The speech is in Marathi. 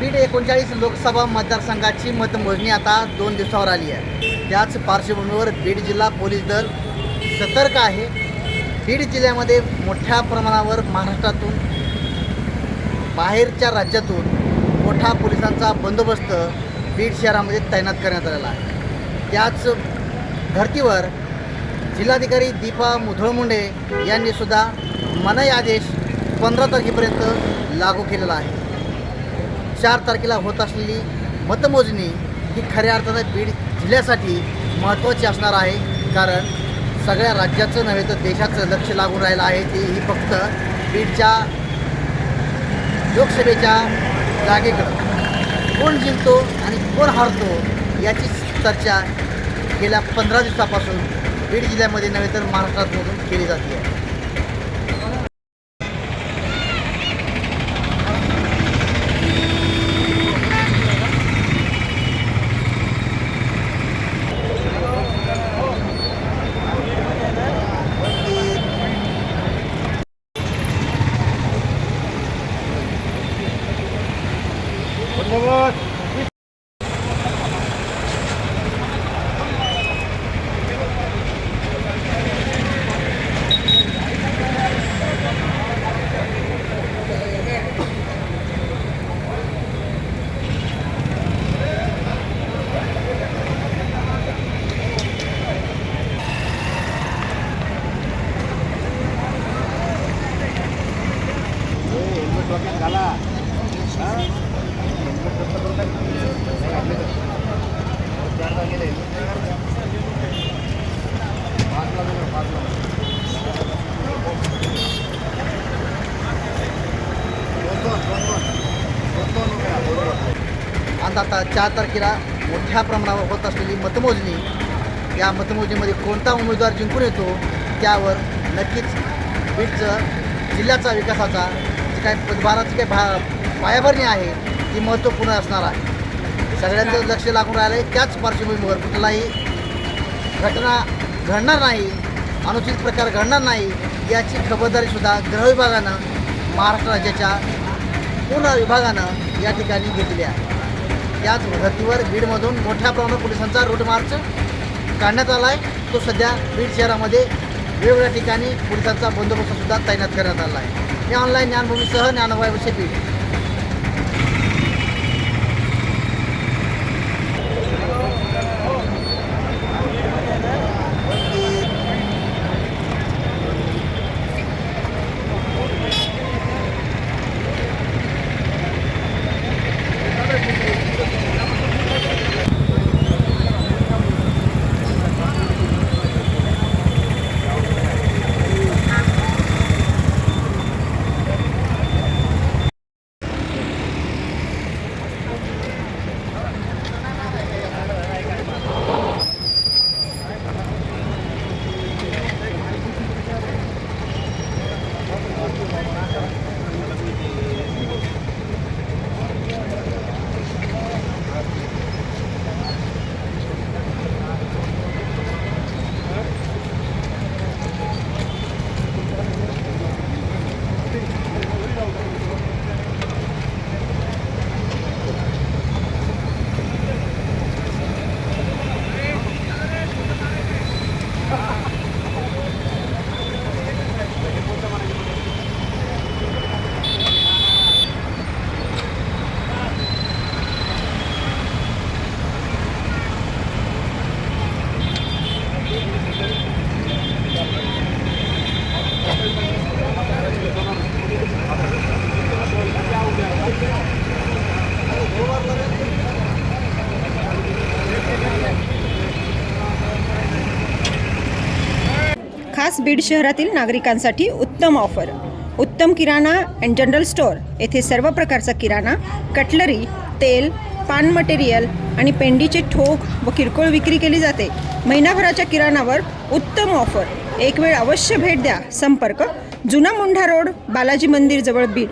बीड एकोणचाळीस लोकसभा मतदारसंघाची मतमोजणी आता दोन दिवसावर आली आहे. त्याच पार्श्वभूमीवर बीड जिल्हा पोलीस दल सतर्क आहे. बीड जिल्ह्यामध्ये मोठ्या प्रमाणावर महाराष्ट्रातून बाहेरच्या राज्यातून मोठा पोलिसांचा बंदोबस्त बीड शहरामध्ये तैनात करण्यात आलेला आहे. त्याच धर्तीवर जिल्हाधिकारी दीपा मुधोळ मुंडे यांनी सुद्धा मनाई आदेश पंधरा तारखेपर्यंत लागू केलेला आहे. चार तारखेला होत असलेली मतमोजणी ही खऱ्या अर्थानं बीड जिल्ह्यासाठी महत्त्वाची असणार आहे. कारण सगळ्या राज्याचं नव्हे तर देशाचं लक्ष लागून राहिलं आहे ते ही फक्त बीडच्या लोकसभेच्या जागेकडं. कोण जिंकतो आणि कोण हारतो याची चर्चा गेल्या पंधरा दिवसापासून बीड जिल्ह्यामध्ये नव्हे तर महाराष्ट्रातमधून केली जाते. आता चार तारखेला मोठ्या प्रमाणावर होत असलेली मतमोजणी. या मतमोजणीमध्ये कोणता उमेदवार जिंकून येतो त्यावर नक्कीच बीडचं जिल्ह्याचा विकासाचा जी काय पदभाराची काही भा पायाभरणी आहे ती महत्त्वपूर्ण असणार आहे. सगळ्यांचं लक्ष लागून राहिलं आहे त्याच पार्श्वभूमीवर कुठलाही घटना घडणार नाही अनुचित प्रकार घडणार नाही याची खबरदारीसुद्धा गृह विभागानं महाराष्ट्र राज्याच्या पूर्ण विभागानं या ठिकाणी घेतली आहे. याच धर्तीवर बीडमधून मोठ्या प्रमाणात पोलिसांचा रूट मार्च काढण्यात आला आहे तो सध्या बीड शहरामध्ये वेगवेगळ्या ठिकाणी पोलिसांचा बंदोबस्तसुद्धा तैनात करण्यात आला आहे. हे ऑनलाईन ज्ञानभूमीसह ज्ञानवायवशे बीड खास बीड शहरातील नागरिकांसाठी उत्तम ऑफर. उत्तम किराणा अँड जनरल स्टोअर येथे सर्व प्रकारचा किराणा कटलरी तेल पान मटेरियल आणि पेंडीचे ठोक व किरकोळ विक्री केली जाते. महिनाभराच्या किराणावर उत्तम ऑफर. एक वेळ अवश्य भेट द्या. संपर्क जुना मुंढा रोड बालाजी मंदिर जवळ बीड.